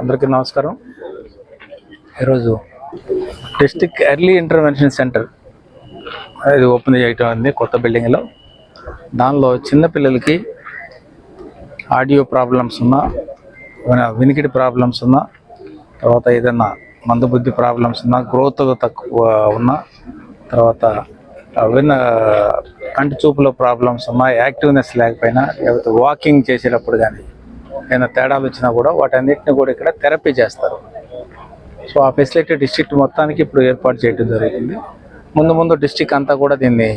అందరికీ నమస్కారం. ఈరోజు డిస్టిక్ ఎర్లీ ఇంటర్వెన్షన్ సెంటర్ ఇది ఓపెన్ చేయటం ఉంది కొత్త బిల్డింగ్లో. దానిలో చిన్నపిల్లలకి ఆడియో ప్రాబ్లమ్స్ ఉన్నా వినికిడి ప్రాబ్లమ్స్ ఉన్నా తర్వాత ఏదైనా మందబుద్ధి ప్రాబ్లమ్స్ ఉన్నా గ్రోత్ తక్కువ ఉన్నా తర్వాత విన్న కంటి చూపులో ప్రాబ్లమ్స్ ఉన్నా యాక్టివ్నెస్ లేకపోయినా లేకపోతే వాకింగ్ చేసేటప్పుడు కానీ ఏదైనా తేడాలు వచ్చినా కూడా వాటన్నిటిని కూడా ఇక్కడ థెరపీ చేస్తారు. సో ఆ ఫెసిలిటీ డిస్ట్రిక్ట్ మొత్తానికి ఇప్పుడు ఏర్పాటు చేయడం జరుగుతుంది. ముందు ముందు డిస్ట్రిక్ట్ అంతా కూడా దీన్ని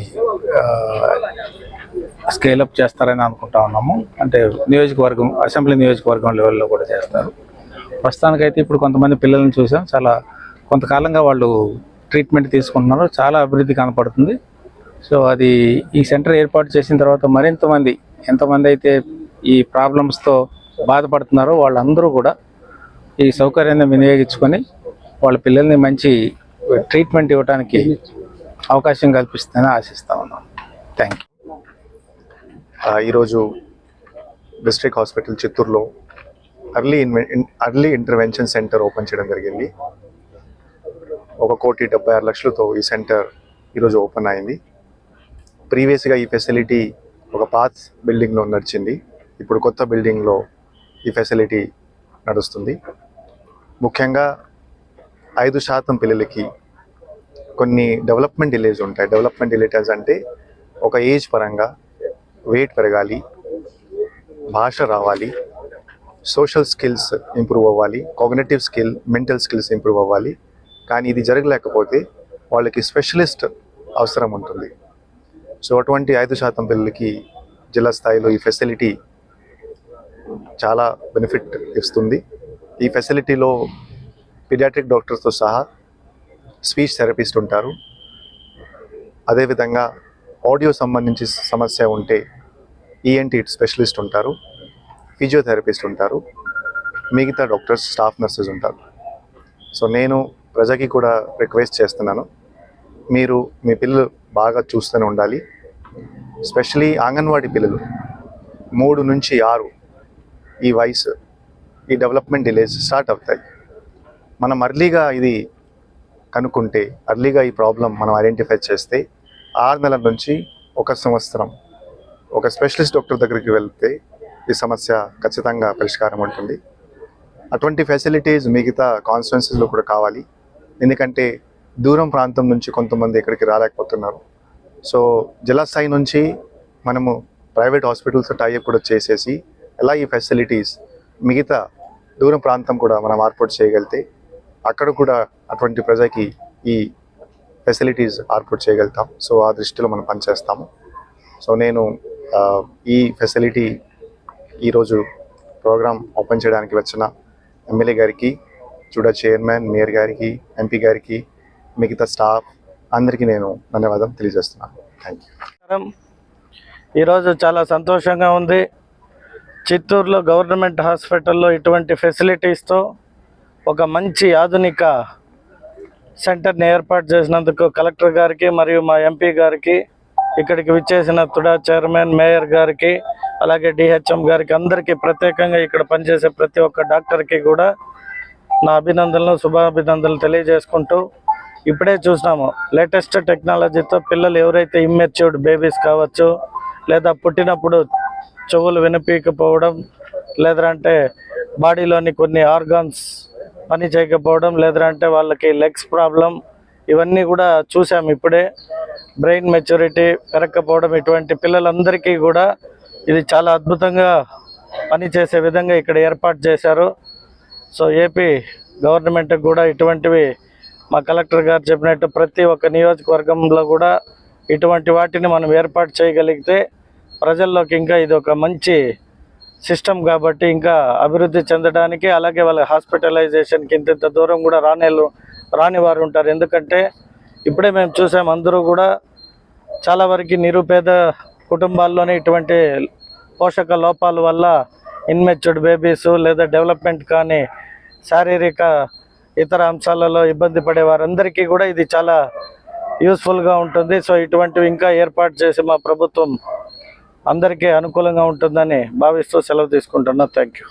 స్కేలప్ చేస్తారని అనుకుంటా ఉన్నాము. అంటే నియోజకవర్గం అసెంబ్లీ నియోజకవర్గం లెవెల్లో కూడా చేస్తారు. ప్రస్తుతానికైతే ఇప్పుడు కొంతమంది పిల్లల్ని చూసాం. చాలా కొంతకాలంగా వాళ్ళు ట్రీట్మెంట్ తీసుకుంటున్నారు. చాలా అభివృద్ధి కనపడుతుంది. సో అది ఈ సెంటర్ ఏర్పాటు చేసిన తర్వాత మరింతమంది ఎంతమంది అయితే ఈ ప్రాబ్లమ్స్తో బాధపడుతున్నారో. వాళ్ళందరూ కూడా ఈ సౌకర్యాన్ని వినియోగించుకొని వాళ్ళ పిల్లల్ని మంచి ట్రీట్మెంట్ ఇవ్వడానికి అవకాశం కల్పిస్తుందని ఆశిస్తా ఉన్నాం. థ్యాంక్ యూ ఈరోజు డిస్ట్రిక్ట్ హాస్పిటల్ చిత్తూరులో early early intervention centre open చేయడం జరిగింది. ఒక కోటి డెబ్బై ఆరు లక్షలతో ఈ సెంటర్ ఈరోజు ఓపెన్ అయింది. ప్రీవియస్గా ఈ ఫెసిలిటీ ఒక పాత్ బిల్డింగ్లో నడిచింది. ఇప్పుడు కొత్త బిల్డింగ్లో ఈ ఫెసిలిటీ నడుస్తుంది. ముఖ్యంగా ఐదు శాతం పిల్లలకి కొన్ని డెవలప్మెంట్ డిలేస్ ఉంటాయి. డెవలప్మెంట్ డిలేటర్స్ అంటే ఒక ఏజ్ పరంగా వెయిట్ పెరగాలి భాష రావాలి సోషల్ స్కిల్స్ ఇంప్రూవ్ అవ్వాలి cognitive skill mental skills improve అవ్వాలి. కానీ ఇది జరగలేకపోతే వాళ్ళకి స్పెషలిస్ట్ అవసరం ఉంటుంది. సో అటువంటి ఐదు శాతం పిల్లలకి జిల్లా స్థాయిలో ఈ ఫెసిలిటీ చాలా బెనిఫిట్ ఇస్తుంది. ఈ ఫెసిలిటీలో పిడియాట్రిక్ డాక్టర్స్తో సహా స్పీచ్ థెరపిస్ట్ ఉంటారు. అదేవిధంగా ఆడియో సంబంధించి సమస్య ఉంటే ఈఎన్టీ స్పెషలిస్ట్ ఉంటారు. ఫిజియోథెరపిస్ట్ ఉంటారు. మిగతా డాక్టర్స్ స్టాఫ్ నర్సెస్ ఉంటారు. సో నేను ప్రజకి కూడా రిక్వెస్ట్ చేస్తున్నాను. మీరు మీ పిల్లలు బాగా చూస్తూనే ఉండాలి. స్పెషలీ అంగన్వాడీ పిల్లలు మూడు నుంచి ఆరు ఈ వయసు ఈ డెవలప్మెంట్ డిలేస్ స్టార్ట్ అవుతాయి. మనం అర్లీగా ఇది కనుక్కుంటే అర్లీగా ఈ ప్రాబ్లం మనం ఐడెంటిఫై చేస్తే ఆరు నెలల నుంచి ఒక సంవత్సరం ఒక స్పెషలిస్ట్ డాక్టర్ దగ్గరికి వెళ్తే ఈ సమస్య ఖచ్చితంగా పరిష్కారం ఉంటుంది. అటువంటి ఫెసిలిటీస్ మిగతా కాన్స్టిట్యున్సీస్లో కూడా కావాలి. ఎందుకంటే దూరం ప్రాంతం నుంచి కొంతమంది ఇక్కడికి రాలేకపోతున్నారు. సో జిల్లా స్థాయి నుంచి మనము ప్రైవేట్ హాస్పిటల్స్ టైఅప్ కూడా చేసేసి ఎలా ఈ ఫెసిలిటీస్ మిగతా దూర ప్రాంతం కూడా మనం ఏర్పాటు చేయగలిగితే అక్కడ కూడా అటువంటి ప్రజకి ఈ ఫెసిలిటీస్ ఏర్పాటు చేయగలుగుతాం. సో ఆ దృష్టిలో మనం పనిచేస్తాము. సో నేను ఈ ఫెసిలిటీ ఈరోజు ప్రోగ్రామ్ ఓపెన్ చేయడానికి వచ్చిన ఎమ్మెల్యే గారికి చూడ చైర్మన్ మేయర్ గారికి ఎంపీ గారికి మిగతా స్టాఫ్ అందరికీ నేను ధన్యవాదం తెలియజేస్తున్నాను. థ్యాంక్ యూ ఈరోజు చాలా సంతోషంగా ఉంది. చిత్తూరులో గవర్నమెంట్ హాస్పిటల్లో ఇటువంటి ఫెసిలిటీస్తో ఒక మంచి ఆధునిక సెంటర్ని ఏర్పాటు చేసినందుకు కలెక్టర్ గారికి మరియు మా ఎంపీ గారికి ఇక్కడికి విచ్చేసిన తుడా చైర్మన్ మేయర్ గారికి అలాగే డిహెచ్ఎం గారికి అందరికీ ప్రత్యేకంగా ఇక్కడ పనిచేసే ప్రతి ఒక్క డాక్టర్కి కూడా నా అభినందనలు శుభాభినందనలు తెలియజేసుకుంటూ ఇప్పుడే చూసినాము. లేటెస్ట్ టెక్నాలజీతో పిల్లలు ఎవరైతే ఇమ్మెచ్యూర్డ్ బేబీస్ కావచ్చు లేదా పుట్టినప్పుడు చెవులు వినిపించకపోవడం లేదంటే బాడీలోని కొన్ని ఆర్గాన్స్ పని చేయకపోవడం లేదంటే వాళ్ళకి లెగ్స్ ప్రాబ్లం ఇవన్నీ కూడా చూసాం ఇప్పుడే. బ్రెయిన్ మెచ్యూరిటీ పెరగకపోవడం ఇటువంటి పిల్లలందరికీ కూడా ఇది చాలా అద్భుతంగా పనిచేసే విధంగా ఇక్కడ ఏర్పాటు చేశారు. సో ఏపీ గవర్నమెంట్కి కూడా ఇటువంటివి మా కలెక్టర్ గారు చెప్పినట్టు ప్రతి ఒక్క నియోజకవర్గంలో కూడా ఇటువంటి వాటిని మనం ఏర్పాటు చేయగలిగితే ప్రజల్లోకి ఇంకా ఇది ఒక మంచి సిస్టమ్ కాబట్టి ఇంకా అభివృద్ధి చెందడానికి అలాగే వాళ్ళ హాస్పిటలైజేషన్కి ఇంత ఇంత దూరం కూడా రానేళ్ళు రాని వారు ఉంటారు. ఎందుకంటే ఇప్పుడే మేము చూసాం అందరూ కూడా చాలా వరకు నిరుపేద కుటుంబాల్లోనే ఇటువంటి పోషక లోపాల వల్ల ఇన్మెచ్యూర్డ్ బేబీస్ లేదా డెవలప్మెంట్ కానీ శారీరక ఇతర అంశాలలో ఇబ్బంది పడే వారందరికీ కూడా ఇది చాలా యూస్ఫుల్గా ఉంటుంది. సో ఇటువంటివి ఇంకా ఏర్పాటు చేసి మా ప్రభుత్వం అందరికీ అనుకూలంగా ఉంటుందని భావిస్తూ సెలవు తీసుకుంటున్నా. Thank you